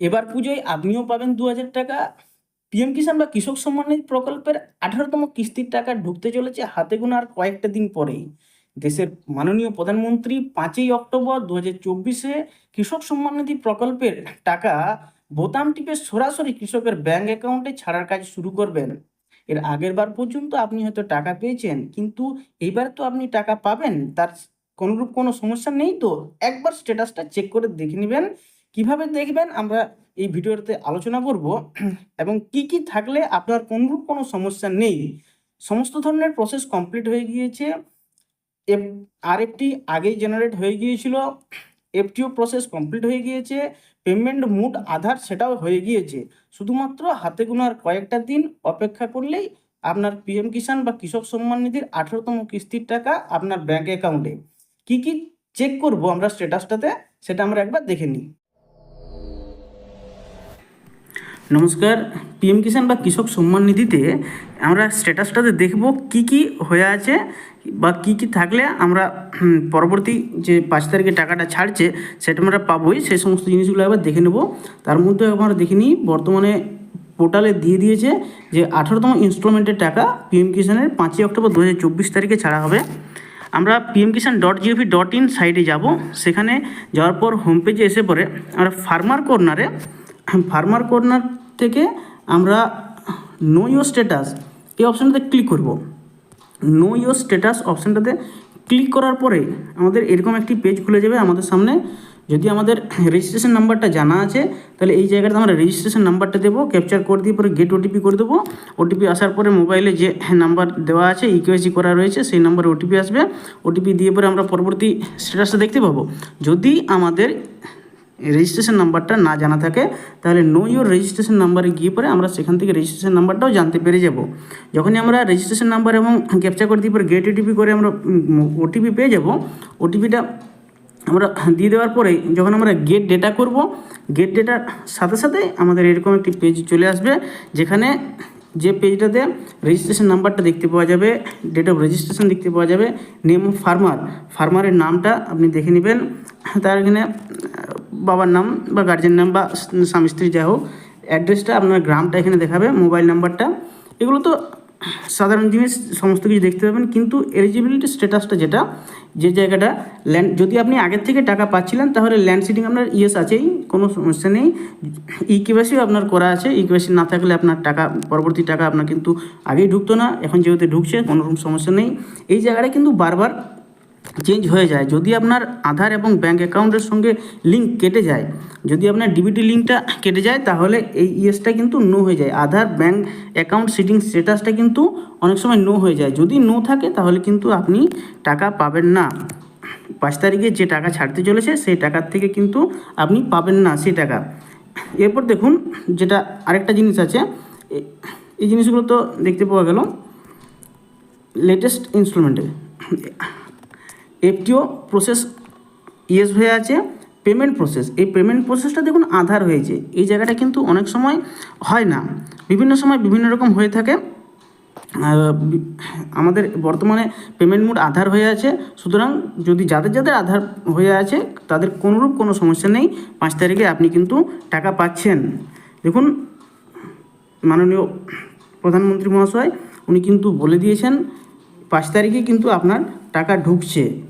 এবার পুজোয় আপনিও পাবেন দু হাজার টাকা। পিএম কিষাণ বা কৃষক সম্মান প্রকল্পের আঠারোতম কিস্তির টাকা ঢুকতে চলেছে হাতে গোনা আর কয়েকটা দিন পরেই। দেশের মাননীয় প্রধানমন্ত্রী পাঁচই অক্টোবর দু হাজার চব্বিশে কৃষক সম্মান নিধি প্রকল্পের টাকা বোতাম টিপে সরাসরি কৃষকের ব্যাংক অ্যাকাউন্টে ছাড়ার কাজ শুরু করবেন। এর আগের বার পর্যন্ত আপনি হয়তো টাকা পেয়েছেন, কিন্তু এইবার তো আপনি টাকা পাবেন, তার কোনোরূপ কোনো সমস্যা নেই তো? একবার স্ট্যাটাসটা চেক করে দেখে নেবেন। কীভাবে দেখবেন আমরা এই ভিডিওতে আলোচনা করব এবং কি কি থাকলে আপনার কোনরূপ কোনো সমস্যা নেই? সমস্ত ধরনের প্রসেস কমপ্লিট হয়ে গিয়েছে। এফ আরেকটি আগেই জেনারেট হয়ে গিয়েছিল। এফটিও প্রসেস কমপ্লিট হয়ে গিয়েছে। পেমেন্ট মুড আধার সেটাও হয়ে গিয়েছে। শুধুমাত্র হাতে গোনার কয়েকটা দিন অপেক্ষা করলেই আপনার পিএম কিষাণ বা কৃষক সম্মান নিধির আঠারোতম কিস্তির টাকা আপনার ব্যাংক অ্যাকাউন্টে কি কি চেক করব আমরা স্ট্যাটাসটাতে সেটা আমরা একবার দেখে নিই। নমস্কার, পিএম কিষাণ বা কৃষক সম্মান নিধিতে আমরা স্ট্যাটাসটাতে দেখব কি কি হয়ে আছে বা কি কি থাকলে আমরা পরবর্তী যে পাঁচ তারিখে টাকাটা ছাড়ছে সেটা আমরা পাবোই, সেই সমস্ত জিনিসগুলো একবার দেখে নেব। তার মধ্যে আমরা দেখে নিই, বর্তমানে পোর্টালে দিয়ে দিয়েছে যে আঠারোতম ইনস্টলমেন্টের টাকা পিএম কিষাণের পাঁচই অক্টোবর দু হাজার চব্বিশ তারিখে ছাড়া হবে। আমরা PM Kisan dot G O V dot in সাইটে যাব। সেখানে যাওয়ার পর হোম পেজে এসে পরে আমরা ফার্মার কর্নারে, ফার্মার কর্নার থেকে আমরা নো ইউর স্ট্যাটাস এই অপশানটাতে ক্লিক করব। নো ইউর স্ট্যাটাস অপশানটাতে ক্লিক করার পরে আমাদের এরকম একটি পেজ খুলে যাবে আমাদের সামনে। যদি আমাদের রেজিস্ট্রেশন নাম্বারটা জানা আছে, তাহলে এই জায়গাতে আমরা রেজিস্ট্রেশন নাম্বারটা দেবো ক্যাপচার করে দিয়ে পরে গেট ওটিপি করে দেবো। ওটিপি আসার পরে মোবাইলে যে নাম্বার দেওয়া আছে E ইকেওয়াইসি করা রয়েছে, সেই নাম্বারে ওটিপি আসবে। ওটিপি দিয়ে পরে আমরা পরবর্তী স্ট্যাটাসটা দেখতে পাবো। যদি আমাদের রেজিস্ট্রেশন নাম্বারটা না জানা থাকে, তাহলে নো ইউর রেজিস্ট্রেশন নাম্বারে গিয়ে পরে আমরা সেখান থেকে রেজিস্ট্রেশন নাম্বারটাও জানতে পেরে যাব। যখনই আমরা রেজিস্ট্রেশন নাম্বার এবং ক্যাপচার করে দিয়ে পরে গেট ওটিপি করে আমরা ওটিপি পেয়ে যাব। ওটিপিটা আমরা দিয়ে দেওয়ার পরে যখন আমরা গেট ডেটা করব গেট ডেটার সাথে সাথে আমাদের এরকম একটি পেজ চলে আসবে, যেখানে যে পেজটাতে রেজিস্ট্রেশন নাম্বারটা দেখতে পাওয়া যাবে ডেট অফ রেজিস্ট্রেশন দেখতে পাওয়া যাবে নেম অফ ফার্মার ফার্মারের নামটা আপনি দেখে নেবেন। তার এখানে বাবার নাম বা গার্জেন নাম বা স্বামী স্ত্রী যাই হোক অ্যাড্রেসটা আপনার গ্রামটা এখানে দেখাবে মোবাইল নাম্বারটা এগুলো তো সাধারণ জিনিস, সমস্ত কিছু দেখতে পাবেন, কিন্তু এলিজিবিলিটি স্ট্যাটাসটা যেটা, যে জায়গাটা ল্যান্ড যদি আপনি আগের থেকে টাকা পাচ্ছিলেন, তাহলে ল্যান্ড সিটিং আপনার ইয়েস আছেই, কোনো সমস্যা নেই। ই আপনার করা আছে ই না থাকলে আপনার টাকা, পরবর্তী টাকা আপনার কিন্তু আগেই ঢুকতো না, এখন যেহেতু ঢুকছে, কোনো রকম সমস্যা নেই। এই জায়গাটা কিন্তু বারবার চেঞ্জ হয়ে যায়। যদি আপনার আধার এবং ব্যাঙ্ক অ্যাকাউন্টের সঙ্গে লিঙ্ক কেটে যায়, যদি আপনার ডিবিটি লিঙ্কটা কেটে যায়, তাহলে এই ইয়েসটা কিন্তু নো হয়ে যায়। আধার ব্যাঙ্ক অ্যাকাউন্ট সিটিং স্ট্যাটাসটা কিন্তু অনেক সময় নো হয়ে যায়। যদি নো থাকে, তাহলে কিন্তু আপনি টাকা পাবেন না। পাঁচ তারিখে যে টাকা ছাড়তে চলেছে, সেই টাকার থেকে কিন্তু আপনি পাবেন না সেই টাকা। এরপর দেখুন, যেটা আরেকটা জিনিস আছে এই জিনিসগুলো তো দেখতে পাওয়া গেল। লেটেস্ট ইনস্টলমেন্টে এফটিও প্রসেস ইয়েস হয়ে আছে পেমেন্ট প্রসেস এই পেমেন্ট প্রসেসটা দেখুন আধার হয়েছে। এই জায়গাটা কিন্তু অনেক সময় হয় না। বিভিন্ন সময় বিভিন্ন রকম হয়ে থাকে। আমাদের বর্তমানে পেমেন্ট মোড আধার হয়ে আছে। সুতরাং যদি যাদের যাদের আধার হয়ে আছে, তাদের কোনোরূপ কোনো সমস্যা নেই। পাঁচ তারিখে আপনি কিন্তু টাকা পাচ্ছেন। দেখুন, মাননীয় প্রধানমন্ত্রী মহাশয়, উনি কিন্তু বলে দিয়েছেন, পাঁচ তারিখে কিন্তু আপনার টাকা ঢুকছে।